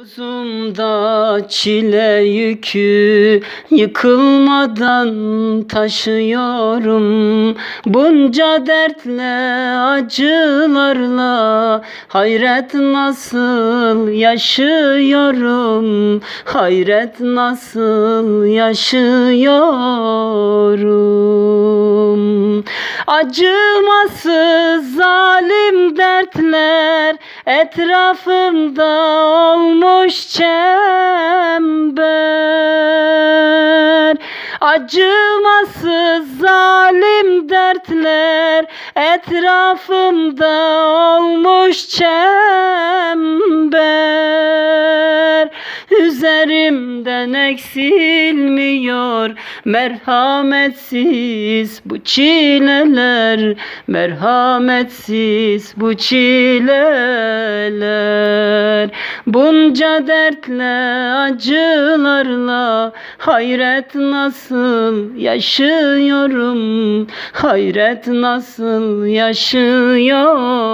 Uzumda çile yükü yıkılmadan taşıyorum. Bunca dertle acılarla hayret nasıl yaşıyorum? Hayret nasıl yaşıyorum? Acımasız zalim dertler etrafımda olmuş çember. Acımasız zalim dertler etrafımda olmuş çember. Üzerimden eksilmiyor merhametsiz bu çileler Merhametsiz bu çileler Bunca dertle acılarla hayret nasıl yaşıyorum? Hayret nasıl yaşıyorum